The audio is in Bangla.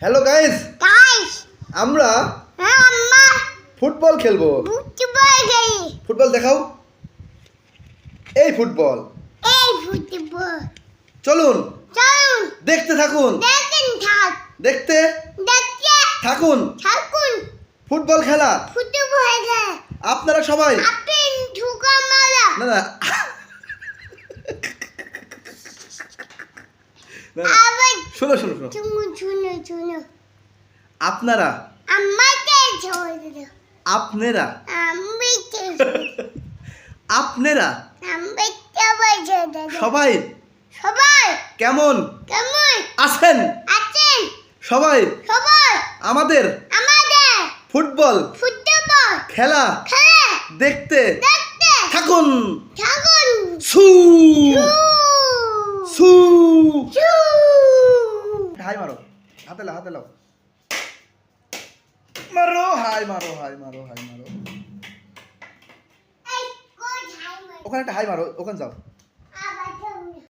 হ্যালো গাইস গাইস আমরা হ্যাঁ আম্মা। ফুটবল খেলব। ফুটবল খেলি। ফুটবল দেখাও। এই ফুটবল। এই ফুটবল। চলুন। চলুন। দেখতে থাকুন। দেখেন থাক। দেখতে দেখতে। থাকুন। থাকুন। ফুটবল খেলা। ফুটবল খেলে। আপনারা সবাই আপনি ঢুকা মারা। না না না, না, আবার শোনো শোনো শোনো। আপনারা? আপনারা? আপনারা? সবাই? সবাই। কেমন? কেমন? আছেন? আছেন? সবাই? সবাই। আমাদের? আমাদের। ফুটবল? ফুটবল। খেলা? খেলে। দেখতে? দেখতে। থাকুন। থাকুন। সু হাই মারো। হাতে লাও হাতে লাও। মারো হাই মারো হাই মারো হাই মারো। ওখানে একটা হাই মারো ওখানে যাও।